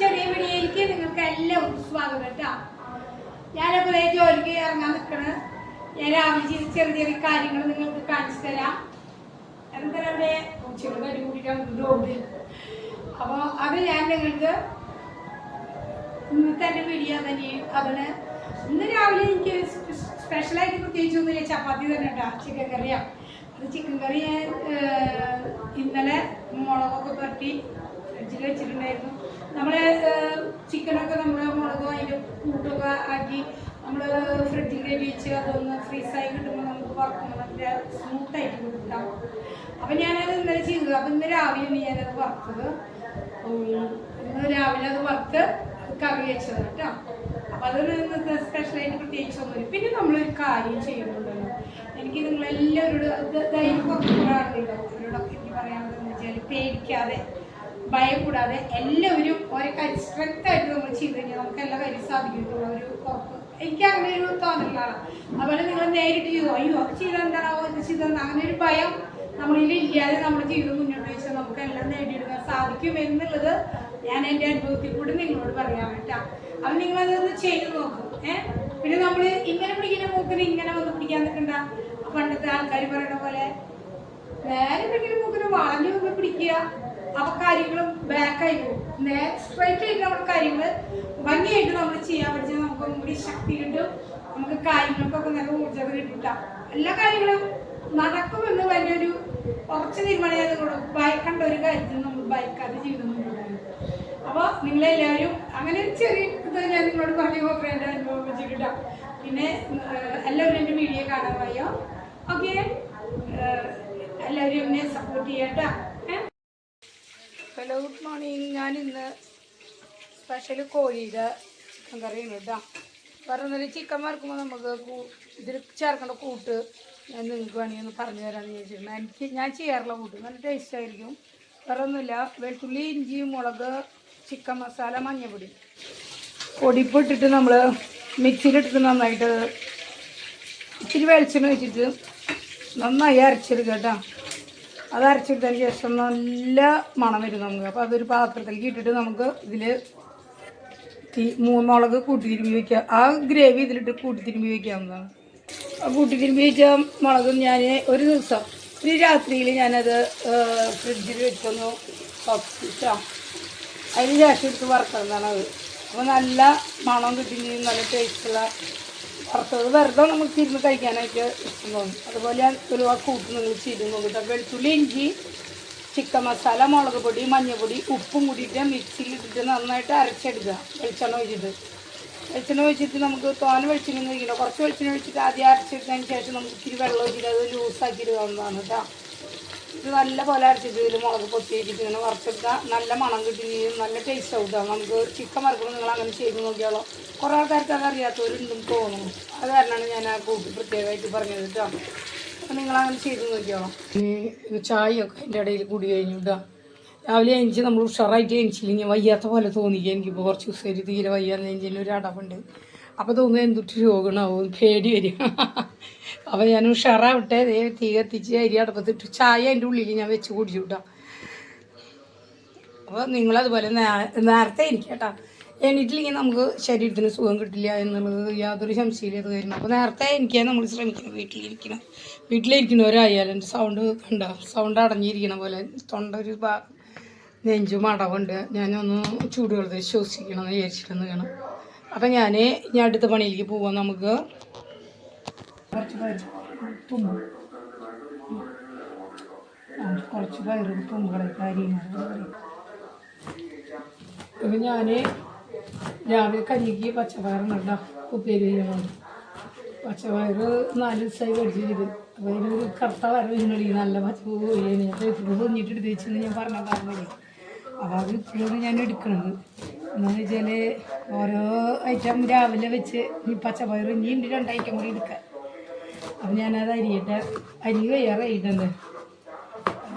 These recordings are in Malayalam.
ചെറിയ വീഡിയോയിലേക്ക് നിങ്ങൾക്ക് എല്ലാവർക്കും സ്വാഗതം കേട്ടോ. ഞാനപ്പോൾ ദേ ജോലിക്ക് ഇറങ്ങാൻ നിൽക്കണ് ഞാൻ രാവിലെ ചെയ്ത ചെറിയ ചെറിയ കാര്യങ്ങൾ നിങ്ങൾക്ക് കാണിച്ചു തരാം. എന്താ അവിടെ റോഡ് അപ്പോൾ അത് ഞാൻ നിങ്ങൾക്ക് ഇന്നത്തെ എന്റെ വീഡിയോ തന്നെ അതിന് ഇന്ന് രാവിലെ എനിക്ക് സ്പെഷ്യലായിട്ട് പ്രത്യേകിച്ചൊന്നുമില്ല ചപ്പാത്തി തന്നെ കേട്ടോ. ചിക്കൻ കറിയാ അത് ചിക്കൻ കറി ഞാൻ ഇന്നലെ മുളകൊക്കെ പുരട്ടി ഫ്രിഡ്ജിൽ വെച്ചിട്ടുണ്ടായിരുന്നു. നമ്മൾ ചിക്കനൊക്കെ നമ്മൾ മുളകും അതിന്റെ കൂട്ടൊക്കെ ആക്കി നമ്മൾ ഫ്രിഡ്ജിൽ കയറ്റി വെച്ച് അതൊന്ന് ഫ്രീസായി കിട്ടുമ്പോൾ നമുക്ക് വറക്കുമ്പോൾ നല്ല സ്മൂത്തായിട്ട് കൊടുക്കാം അപ്പം ഞാനത് ഇന്നലെ ചെയ്തത്. അപ്പം ഇന്ന് രാവിലെയാണ് ഞാനത് വറുത്തത്. ഇന്ന് രാവിലെ അത് വറുത്ത് കറി വെച്ചത് കേട്ടോ. അപ്പം അതൊരു ഇന്നത്തെ സ്പെഷ്യലായിട്ട് പ്രത്യേകിച്ചൊന്നുമില്ല പിന്നെ നമ്മളൊരു കാര്യം ചെയ്യുന്നുണ്ടല്ലോ. എനിക്ക് നിങ്ങളെല്ലാവരോടും ധൈര്യം കുറച്ച് കുറേ ആളുകളുണ്ടാവും അവരോടൊക്കെ എനിക്ക് പറയാനുള്ളതെന്ന് വെച്ചാൽ പേടിക്കാതെ ഭയം കൂടാതെ എല്ലാവരും ഓരോ കാര്യം സ്ട്രെങ്ത് ആയിട്ട് നമ്മൾ ചെയ്ത് കഴിഞ്ഞാൽ നമുക്ക് എല്ലാ കാര്യം സാധിക്കുന്നുള്ള ഒരു ഉറപ്പ്. എനിക്ക് അങ്ങനെ ഒരു തോന്നലാണ് അതുപോലെ നിങ്ങൾ നേരിട്ട് ചെയ്തു? അയ്യോ അത് ചെയ്താൽ എന്താണാവോ? ഇത് ചെയ്താൽ അങ്ങനെ ഒരു ഭയം നമ്മളിൽ ഇല്ലാതെ നമ്മൾ ജീവിതം മുന്നോട്ട് വെച്ചാൽ നമുക്ക് എല്ലാം നേടിയെടുക്കാൻ സാധിക്കും എന്നുള്ളത് ഞാൻ എന്റെ അനുഭവത്തിൽ കൂടി നിങ്ങളോട് പറയാൻ വേണ്ട അപ്പം നിങ്ങളതൊന്ന് ചെയ്ത് നോക്കും. ഏഹ് പിന്നെ നമ്മൾ ഇങ്ങനെ പിടിക്കുന്ന മൂക്കിന് ഇങ്ങനെ വന്ന് പിടിക്കാൻ നിൽക്കണ്ട പണ്ടത്തെ ആൾക്കാർ പറയുന്ന പോലെ നേരെ പിടിക്കുന്ന മൂക്കിന് വളഞ്ഞു വന്ന് പിടിക്കുക. അപ്പൊ കാര്യങ്ങളും ബാക്കായി പോകും. സ്ട്രൈറ്റ് ആയിട്ട് നമ്മുടെ കാര്യങ്ങൾ ഭംഗിയായിട്ട് നമ്മൾ ചെയ്യാൻ പഠിച്ചാൽ നമുക്ക് ഒന്നുകൂടി ശക്തി കിട്ടും നമുക്ക് കാര്യങ്ങൾക്കൊക്കെ നല്ല ഊർജം കിട്ടിട്ടാ എല്ലാ കാര്യങ്ങളും നടക്കുമെന്ന് വലിയ ഒരു ഉറച്ച തീരുമാനം നിങ്ങളോട് ഭയക്കേണ്ട ഒരു കാര്യത്തിൽ നമ്മൾ ഭയക്കാതെ ജീവിതം പോകും അപ്പോൾ നിങ്ങളെല്ലാവരും അങ്ങനെ ഒരു ചെറിയ ഇത് ഞാൻ നിങ്ങളോട് പറഞ്ഞു നോക്കാം എന്റെ അനുഭവം വെച്ചിട്ടാ പിന്നെ എല്ലാവരും എന്റെ വീഡിയോ കാണാൻ പറയോ ഓക്കെ എല്ലാവരും എന്നെ സപ്പോർട്ട് ചെയ്യട്ടാ. ഹലോ ഗുഡ് മോർണിംഗ് ഞാൻ ഇന്ന് സ്പെഷ്യൽ കോഴിയുടെ ചിക്കൻ കറിയാണ് കേട്ടോ പറഞ്ഞാൽ ചിക്കൻ വറുക്കുമ്പോൾ നമുക്ക് ഇതിൽ ചേർക്കേണ്ട കൂട്ട് ഞാൻ നിങ്ങൾക്ക് വേണമെങ്കിൽ ഒന്ന് പറഞ്ഞു തരാമെന്ന് ചോദിച്ചിട്ടുണ്ട് എനിക്ക് ഞാൻ ചെയ്യാറുള്ള കൂട്ട്. നല്ല ടേസ്റ്റ് ആയിരിക്കും. വേറെ ഒന്നുമില്ല വെളുത്തുള്ളി ഇഞ്ചി മുളക് ചിക്കൻ മസാല മഞ്ഞപ്പൊടി. പൊടിപ്പ് ഇട്ടിട്ട് നമ്മൾ മിക്സിയിലിട്ടിട്ട് നന്നായിട്ട് ഇച്ചിരി വെളിച്ചെണ്ണ വെച്ചിട്ട് നന്നായി അരച്ചെടുക്കാം കേട്ടോ അത് അരച്ചെടുത്തതിന് ശേഷം നല്ല മണം വരും നമുക്ക്. അപ്പോൾ അതൊരു പാത്രത്തിലേക്ക് ഇട്ടിട്ട് നമുക്ക് ഇതിൽ തീ മുളക് കൂട്ടി തിരുമ്പി വയ്ക്കുക ആ ഗ്രേവി ഇതിലിട്ട് കൂട്ടി തിരുമ്പി വയ്ക്കാവുന്നതാണ് ആ കൂട്ടി തിരുമ്പി വെച്ച മുളകും ഞാൻ ഒരു ദിവസം ഒരു രാത്രിയിൽ ഞാനത് ഫ്രിഡ്ജിൽ വെച്ചൊന്ന് സോഫ്റ്റിച്ചാം അതിന് ശേഷം എടുത്ത് വറുക്കുന്നതാണ് അത് അപ്പോൾ നല്ല മണം കിട്ടുകയും നല്ല ടേസ്റ്റുള്ള വറുത്തത് വെറുതെ നമുക്ക് ഇരുന്ന് കഴിക്കാനായിട്ട് ഇഷ്ടം തോന്നും. അതുപോലെ ഒരു ആ കൂട്ട് നിങ്ങൾ ചിരി നോക്കിയിട്ട് വെളുത്തുള്ളി ഇഞ്ചി ചിക്കൻ മസാല മുളക് പൊടി മഞ്ഞൾപ്പൊടി ഉപ്പും കൂടിയിട്ട് മിക്സിയിൽ ഇട്ടിട്ട് നന്നായിട്ട് അരച്ചെടുക്കുക. വെളിച്ചെണ്ണ ഒഴിച്ചിട്ട്. വെളിച്ചെണ്ണ ഒഴിച്ചിട്ട് നമുക്ക് തോന വെളിച്ചെണ്ണ കഴിക്കണം കുറച്ച് വെളിച്ചെണ്ണ ഒഴിച്ചിട്ട് ആദ്യം അരച്ചെടുത്തതിന് ശേഷം നമുക്ക് ഇത്തിരി വെള്ളം ഒഴിച്ചിട്ട് അത് ലൂസാക്കി ഇടുന്നതാണ് കേട്ടോ ഇത് നല്ല പോലെ അരച്ചിട്ട് ഇതിൽ മുളക് പൊത്തിയിട്ടിട്ട് ഇങ്ങനെ വറുത്തെടുത്താൽ നല്ല മണം കിട്ടുകയും നല്ല ടേസ്റ്റ് ആവും കേട്ടോ നമുക്ക് ചിക്കൻ വറുക്കുമ്പോൾ നിങ്ങൾ അങ്ങനെ ചെയ്ത് നോക്കിയാലോ. കുറേ ആൾക്കാർക്ക് അത് അറിയാത്തവരുണ്ടെന്ന് തോന്നുന്നു. അത് കാരണമാണ് ഞാൻ ആ കൂട്ടി പ്രത്യേകമായിട്ട് പറഞ്ഞത് കേട്ടോ അപ്പം നിങ്ങൾ അങ്ങനെ ചെയ്ത് നോക്കിയാലോ. ചായയൊക്കെ അതിന്റെ ഇടയിൽ കൂടി കഴിഞ്ഞു കേട്ടോ രാവിലെ എഞ്ചി നമ്മൾ ഉഷാറായിട്ട് എഞ്ചില്ലെങ്കിൽ വയ്യാത്ത പോലെ തോന്നിക്കുക എനിക്കിപ്പോൾ കുറച്ച് ദിവസമായിട്ട് തീരെ വയ്യാന്ന് എഞ്ചിനൊരു അടവുണ്ട്. അപ്പോൾ തോന്നുന്നു എന്തൊട്ട് രോഗമാവും പേടി വരും. അപ്പോൾ ഞാൻ ഉഷാറാവട്ടെ ദേ തീ കത്തിച്ച് അരി അടപ്പത്തിട്ട് ചായ അതിന്റെ ഉള്ളിൽ ഞാൻ വെച്ച് കുടിച്ചു കിട്ടാം അപ്പോൾ നിങ്ങളതുപോലെ നേരത്തെ ഇരിക്കട്ടോ എണീറ്റില്ലെങ്കിൽ നമുക്ക് ശരീരത്തിന് സുഖം കിട്ടില്ല എന്നുള്ളത് യാതൊരു സംശയമില്ലാത്ത കാര്യമാണ് അപ്പോൾ നേരത്തെ എനിക്കാണ് നമ്മൾ ശ്രമിക്കണം വീട്ടിലിരിക്കണം. വീട്ടിലിരിക്കുന്നവരായാലും എന്റെ സൗണ്ട് കണ്ട. സൗണ്ട് അടഞ്ഞിരിക്കണ പോലെ തൊണ്ട ഒരു നെഞ്ചും അടവുണ്ട്. ഞാനൊന്ന് ചൂടുവെള്ളത്തിൽ ശ്വസിക്കണം എന്ന് വിചാരിച്ചിട്ടൊന്ന് വേണം അപ്പം ഞാൻ ഇനി അടുത്ത പണിയിലേക്ക് പോവാം നമുക്ക്. കുറച്ച് പയറ് തുമ്പ്. കുറച്ച് പയറ് തുമ്പുകളെ ഞാൻ രാവിലെ കഞ്ഞിക്ക് പച്ചപ്പയർ നട്ട ഉപ്പേരി ചെയ്യണം പച്ചപ്പയർ നാല് ദിവസമായി മേടിച്ച് ചെയ്ത് അപ്പോൾ അതിനൊരു കറുത്ത വര വരുന്നുണ്ട്. നല്ല പച്ചപ്പ് പോയി ഞാൻ പൊഞ്ഞിട്ട് എടുത്ത് വെച്ചെന്ന് ഞാൻ പറഞ്ഞിട്ടുണ്ടായിരുന്നില്ലേ അപ്പോൾ അത് ഇപ്പോഴാണ് ഞാൻ എടുക്കുന്നത് എന്താണെന്ന് വെച്ചാൽ ഓരോ ഐറ്റം രാവിലെ വെച്ച് ഈ പച്ചപ്പയർ ഇനി ഉണ്ട് രണ്ട് ഐറ്റം കൂടി എടുക്കാം അപ്പം ഞാനത് അരിയിട്ട്. അരി വയ്യാറായിട്ടുണ്ട്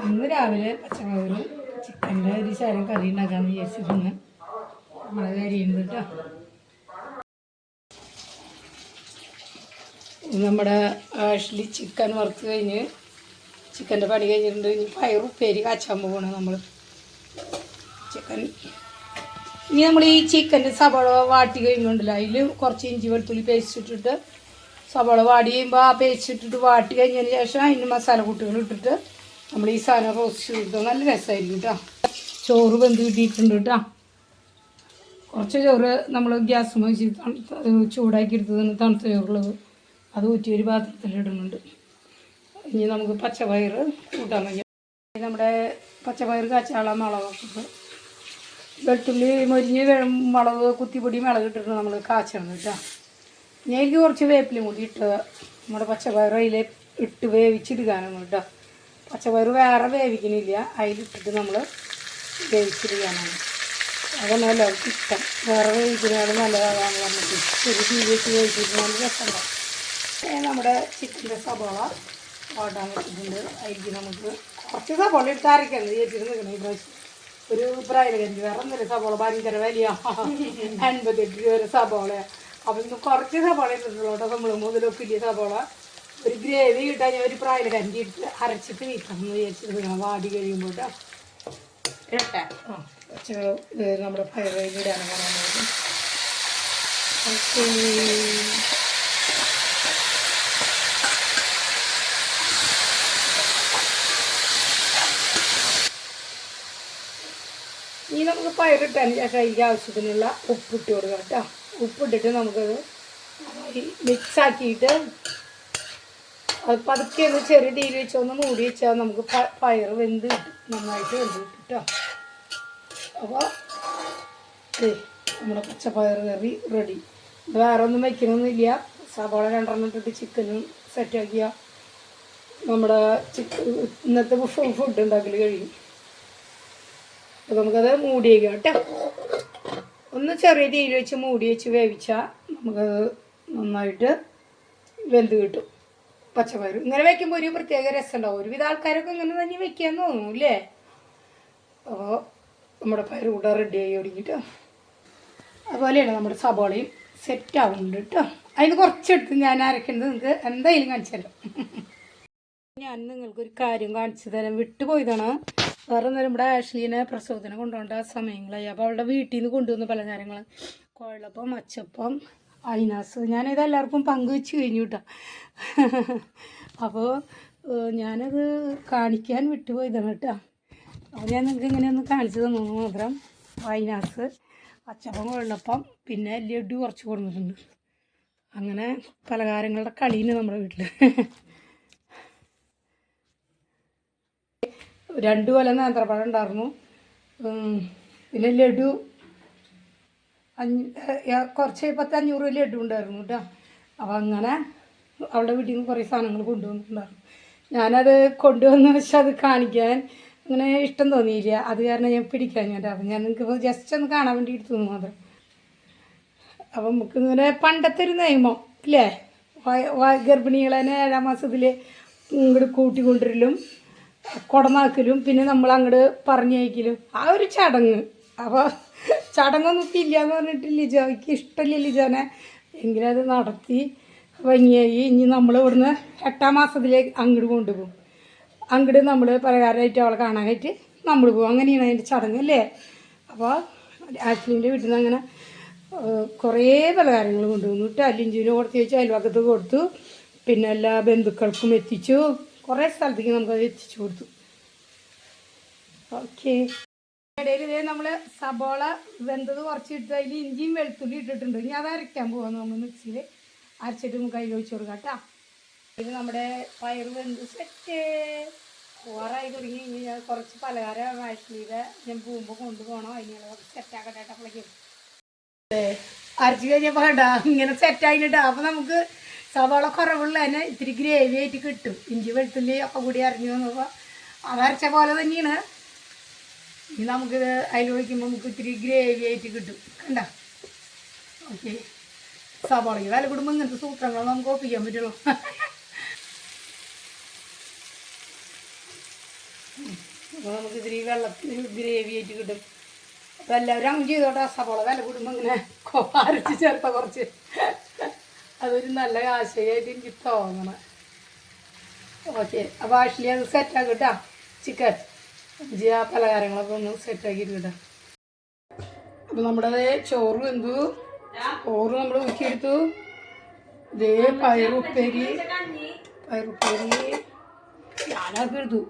ഇന്ന് രാവിലെ പച്ചപ്പയറും ചിക്കന്റെ ഒരു ശരം കറി ഉണ്ടാക്കാമെന്ന് വിചാരിച്ചിരുന്നു നമ്മളത് അരിയുണ്ട് കേട്ടോ. നമ്മുടെ ആഷ്ലി ചിക്കൻ വറുത്ത് കഴിഞ്ഞ് ചിക്കന്റെ പണി കഴിഞ്ഞിട്ടുണ്ട്. ഇനി പയർ ഉപ്പേരി കാച്ചാൻ പോകണം നമ്മൾ ചിക്കൻ ഇനി നമ്മൾ ഈ ചിക്കന്റെ സവാള വാട്ടി കഴിഞ്ഞുണ്ടല്ലോ. അതിൽ കുറച്ച് ഇഞ്ചി വെളുത്തുള്ളി പേസ്റ്റ് സവാള വാടി കഴിയുമ്പോൾ ആ പേസ്റ്റ് വാട്ടി കഴിഞ്ഞതിന് ശേഷം അതിന് മസാല കൂട്ടുകൾ ഇട്ടിട്ട് നമ്മൾ ഈ സാധനം റോസ്റ്റ് ചെയ്തിട്ട് നല്ല രസമായിരിക്കും കേട്ടോ ചോറ് വെന്ത് കിട്ടിയിട്ടുണ്ട് കേട്ടോ കുറച്ച് ചോറ് നമ്മൾ ഗ്യാസ് വെച്ച് ചൂടാക്കി എടുത്തതാണ് തണുത്ത ചോറുള്ളത് അത് ഊറ്റി ഒരു പാത്രത്തിൽ ഇടുന്നുണ്ട്. ഇനി നമുക്ക് പച്ചപ്പയർ കൂട്ടാൻ കഴിയും നമ്മുടെ പച്ചപ്പയർ കച്ചാളം മുളകൊക്കെ വെളുത്തുള്ളി മൊരിഞ്ഞ് മുളക് കുത്തിപ്പൊടി മുളക് ഇട്ടിട്ട് നമ്മൾ കാച്ചണം കേട്ടോ ഞാൻ എനിക്ക് കുറച്ച് വേപ്പിലും കൂടി ഇട്ട് നമ്മുടെ പച്ചപ്പയർ അതിൽ ഇട്ട് വേവിച്ചിടുകയാണ് കേട്ടോ പച്ചപ്പയർ വേറെ വേവിക്കണില്ല. അതിലിട്ടിട്ട് നമ്മൾ വേവിച്ചിടുകയാണ്. അതന്നെ എല്ലാവർക്കും ഇഷ്ടം. വേറെ വേവിക്കുന്നതാണ് നല്ലതാണ് നമുക്ക് ഒരു തീ വെച്ച് വേവിച്ചിട്ട് നല്ല രസമുണ്ടാവും നമ്മുടെ ചിക്കന്റെ സബോള ഓടാൻ വെച്ചിട്ടുണ്ട്. അതിലേക്ക് നമുക്ക് കുറച്ച് സബോള എടുത്ത് അരയ്ക്കണം ചേച്ചിട്ട് നിൽക്കണം ഈ പ്രാവശ്യം. ഒരു പ്രായകഞ്ച് വേറെ ഒന്നുമില്ല. സബോള ഭയങ്കര വലിയ. അൻപത്തെട്ട് രൂപ വരെ സബോള അപ്പം ഇന്ന് കുറച്ച് സബോള ഇട്ടിട്ടുള്ളൂ കേട്ടോ. നമ്മൾ മുതലൊക്കെ ഇല്ല സബോള ഒരു ഗ്രേവി കിട്ടാൻ ഞാൻ ഒരു പ്രായകഞ്ചി എടുത്ത് അരച്ചിട്ട് വീട്ടാം എന്ന് വിചാരിച്ചിട്ട് നിൽക്കണം വാടി കഴിയുമ്പോൾ ഇത് നമ്മുടെ ഫയർ ഇടാൻ പോകുന്നത് ഇനി നമുക്ക് പയറിട്ടതിന് ശേഷം അതിന്റെ ആവശ്യത്തിനുള്ള ഉപ്പിട്ട് കൊടുക്കാം കേട്ടോ. ഉപ്പിട്ടിട്ട് നമുക്കത് മിക്സാക്കിയിട്ട് അത് പതുക്കെ ഒന്ന് ചെറിയ തീയിൽ വെച്ച് ഒന്ന് മൂടി വെച്ചാൽ നമുക്ക് പയർ വെന്ത് കിട്ടും. നന്നായിട്ട് വെന്ത് കിട്ടും കേട്ടോ. അപ്പോൾ നമ്മുടെ പച്ചപ്പയർ കറി റെഡി വേറെ ഒന്നും വെക്കണമെന്നില്ല സവാള രണ്ടെണ്ണം ഇട്ടിട്ട് ചിക്കനും സെറ്റാക്കിയ നമ്മുടെ ചിക്കൻ ഇന്നത്തെ ഫുഡ് ഉണ്ടാക്കൽ കഴിയും അപ്പോൾ നമുക്കത് മൂടി വയ്ക്കാം കേട്ടോ. ഒന്ന് ചെറിയ തീയിൽ വെച്ച് മൂടി വെച്ച് വേവിച്ചാൽ നമുക്കത് നന്നായിട്ട് വെന്ത് കിട്ടും. പച്ചപ്പയർ ഇങ്ങനെ വെക്കുമ്പോൾ ഒരു പ്രത്യേക രസം ഉണ്ടാവും ഒരുവിധ ആൾക്കാരൊക്കെ ഇങ്ങനെ തന്നെ വെക്കാന്ന് തോന്നുന്നു അല്ലേ? അപ്പോൾ നമ്മുടെ പയർ കൂടെ റെഡി ആയി തുടങ്ങിട്ടോ. അതുപോലെയാണ് നമ്മുടെ സബോളയും സെറ്റ് ആവുന്നുണ്ട് കേട്ടോ. അതിന് കുറച്ചെടുത്ത് ഞാൻ അരക്കുന്നത് നിങ്ങൾക്ക് എന്തായാലും കാണിച്ചല്ലോ ഞാൻ നിങ്ങൾക്കൊരു കാര്യം കാണിച്ചു തരാൻ വിട്ടുപോയതാണ്. വേറെ നേരം ഇവിടെ ആഷ്ലീനെ പ്രസവത്തിന് കൊണ്ടുപോകേണ്ട സമയങ്ങളായി. അപ്പോൾ അവളുടെ വീട്ടിൽ നിന്ന് കൊണ്ടുവന്ന പലഹാരങ്ങൾ കുഴലപ്പം അച്ചപ്പം അയിനാസ്. ഞാനിത് എല്ലാവർക്കും പങ്കുവെച്ച് കഴിഞ്ഞു കേട്ടോ. അപ്പോൾ ഞാനത് കാണിക്കാൻ വിട്ടുപോയതാണ് കേട്ടോ. അപ്പോൾ ഞാൻ നിങ്ങൾക്ക് ഇങ്ങനെ ഒന്ന് കാണിച്ചു തന്നു മാത്രം. വൈനാസ് അച്ചപ്പം വെള്ളപ്പം പിന്നെ ലഡു കുറച്ച് കൊടുത്തിട്ടുണ്ട്. അങ്ങനെ പലഹാരങ്ങളുടെ കളിയുണ്ട് നമ്മുടെ വീട്ടിൽ രണ്ട് കൊല്ലം നേന്ത്രപ്പഴം ഉണ്ടായിരുന്നു പിന്നെ ലഡു അഞ്ഞ് കുറച്ച് പത്ത് അഞ്ഞൂറ് ലഡു ഉണ്ടായിരുന്നു കേട്ടോ അപ്പോൾ അങ്ങനെ അവളുടെ വീട്ടിൽ നിന്ന് കുറേ സാധനങ്ങൾ കൊണ്ടുവന്നിട്ടുണ്ടായിരുന്നു. ഞാനത് കൊണ്ടുവന്ന് പക്ഷെ അത് കാണിക്കാൻ അങ്ങനെ ഇഷ്ടം തോന്നിയില്ല. അത് കാരണം ഞാൻ പിടിക്കാൻ ഞാൻ അപ്പം ഞാൻ നിങ്ങൾക്ക് ജസ്റ്റ് ഒന്ന് കാണാൻ വേണ്ടി എടുത്തു മാത്രം. അപ്പം നമുക്ക് ഇങ്ങനെ പണ്ടത്തെ ഒരു നിയമം ഇല്ലേ? ഗർഭിണികളെ ഏഴാം മാസത്തിൽ ഇങ്ങോട്ട് കൂട്ടിക്കൊണ്ടിരലും കുടമാക്കലും പിന്നെ നമ്മൾ അങ്ങോട്ട് പറഞ്ഞയക്കലും. ആ ഒരു ചടങ്ങ്. അപ്പോൾ ചടങ്ങൊന്നും ഇപ്പം ഇല്ല എന്ന് പറഞ്ഞിട്ട് ലിജോയ്ക്ക് ഇഷ്ടമില്ല ലിജോനെ. എങ്കിലും അത് നടത്തി ഭംഗിയായി. ഇനി നമ്മൾ ഇവിടുന്ന് എട്ടാം മാസത്തിലേക്ക് അങ്ങോട്ട് കൊണ്ടുപോകും. അങ്ങോട്ട് നമ്മൾ പലകാരമായിട്ട് അവളെ കാണാനായിട്ട് നമ്മൾ പോകും അങ്ങനെയാണ് അതിന്റെ ചടങ്ങ് അല്ലേ? അപ്പോൾ ആശ്ലിന്റെ വീട്ടിൽ നിന്ന് അങ്ങനെ കുറേ പലഹാരങ്ങൾ കൊണ്ടുവന്നു. കേട്ടോ അല്ലിഞ്ചിന് കൊടുത്ത് വെച്ചു അയൽവക്കത്ത് കൊടുത്തു. പിന്നെ എല്ലാ ബന്ധുക്കൾക്കും എത്തിച്ചു. കുറേ സ്ഥലത്തേക്ക് നമുക്കത് എത്തിച്ചു കൊടുത്തു. ഓക്കെ. ഇടയിൽ ഇതേ നമ്മൾ സബോള വെന്തത് കുറച്ച് ഇട്ട് അതിൽ ഇഞ്ചിയും വെളുത്തുള്ളി ഇട്ടിട്ടുണ്ട്. ഇനി അത് അരയ്ക്കാൻ പോകാം നമ്മൾ മിക്സിയിൽ അരച്ചിട്ട് നമുക്ക് അതിൽ ഒഴിച്ചു കൊടുക്കാം കേട്ടോ. ഇത് നമ്മുടെ പയർ വെന്ത് സെറ്റ്. ഓറായി തുടങ്ങി. ഇനി ഞാൻ കുറച്ച് പലഹാരം ആഴ്ചയിലെ ഞാൻ പോകുമ്പോൾ കൊണ്ടുപോകണം. അതിനുള്ള സെറ്റാക്കട്ടെ അപ്പോഴേക്കും അരച്ച് കഴിഞ്ഞപ്പോൾ ഇങ്ങനെ സെറ്റായിട്ടാ അപ്പോൾ നമുക്ക് സവാള കുറവുള്ള തന്നെ ഇത്തിരി ഗ്രേവി ആയിട്ട് കിട്ടും. ഇഞ്ചി വെളുത്തുള്ളി ഒക്കെ കൂടി അറിഞ്ഞു വന്നപ്പോൾ അതരച്ച പോലെ തന്നെയാണ്. ഇനി നമുക്ക് അതിൽ ഒഴിക്കുമ്പോൾ നമുക്ക് ഇത്തിരി ഗ്രേവി ആയിട്ട് കിട്ടും. കണ്ട? ഓക്കെ. സവാളയ്ക്ക് വില കൂടുമ്പോൾ ഇങ്ങനത്തെ സൂത്രങ്ങൾ നമുക്ക് ഒപ്പിക്കാൻ പറ്റുള്ളൂ. അപ്പോൾ നമുക്ക് ഇത്തിരി വെള്ളത്തിൽ ഗ്രേവി ആയിട്ട് കിട്ടും. അപ്പോൾ എല്ലാവരും അങ്ങനെ ചെയ്തോട്ടെ. സവാള വില കൂടുമ്പോൾ ഇങ്ങനെ അരച്ച് ചേർത്ത കുറച്ച്. അതൊരു നല്ല ആശയമായിട്ട് എനിക്ക് തോന്നണം. ഓക്കെ അപ്പോൾ ആഷ്ലി അത് സെറ്റാക്കി കേട്ടോ ചിക്കൻ. ഇഞ്ചി ആ പലഹാരങ്ങളൊക്കെ ഒന്ന് സെറ്റാക്കിയിട്ട് കേട്ടോ അപ്പം നമ്മുടെ ചോറ് എന്തു? ചോറ് നമ്മൾ ഊറ്റിയെടുത്തു ദേ പയറുപ്പേരി പയറുപ്പേരി ഞാനൊക്കെ എടുത്തു.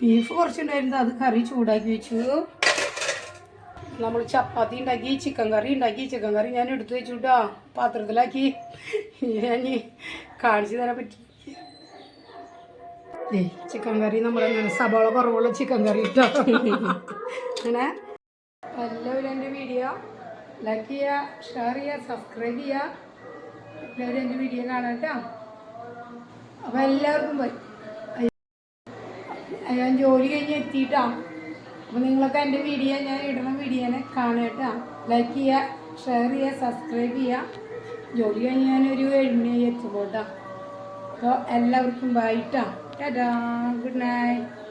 ബീഫ് കുറച്ചുണ്ടായിരുന്നു അത് കറി ചൂടാക്കി വെച്ചു. നമ്മൾ ചപ്പാത്തി ഉണ്ടാക്കി ചിക്കൻ കറി ഉണ്ടാക്കി ചിക്കൻ കറി ഞാൻ എടുത്തു വെച്ചു കേട്ടോ പാത്രത്തിലാക്കി. ഞാൻ കാണിച്ചു തരാൻ പറ്റി. ചിക്കൻ കറി നമ്മളെങ്ങനെ സബോള കുറവുള്ള ചിക്കൻ കറി ഇട്ടോ അങ്ങനെ. എല്ലാവരും എന്റെ വീഡിയോ ലൈക്ക് ചെയ്യുക ഷെയർ ചെയ്യുക സബ്സ്ക്രൈബ് ചെയ്യുക. എല്ലാവരും എന്റെ വീഡിയോ കാണാട്ടോ. അപ്പോൾ എല്ലാവർക്കും വരും ഞാൻ ജോലി കഴിഞ്ഞ് എത്തിയിട്ടാ. അപ്പോൾ നിങ്ങളൊക്കെ എന്റെ വീഡിയോ ഞാൻ ഇടുന്ന വീഡിയോനെ കാണുക ലൈക്ക് ചെയ്യുക ഷെയർ ചെയ്യുക സബ്സ്ക്രൈബ് ചെയ്യുക. ജോലി കഴിഞ്ഞ് ഞാനൊരു ഏഴുമണിയായി എത്തുമ്പോൾ അപ്പോൾ എല്ലാവർക്കും ബൈ ടാ ഗുഡ് നൈറ്റ്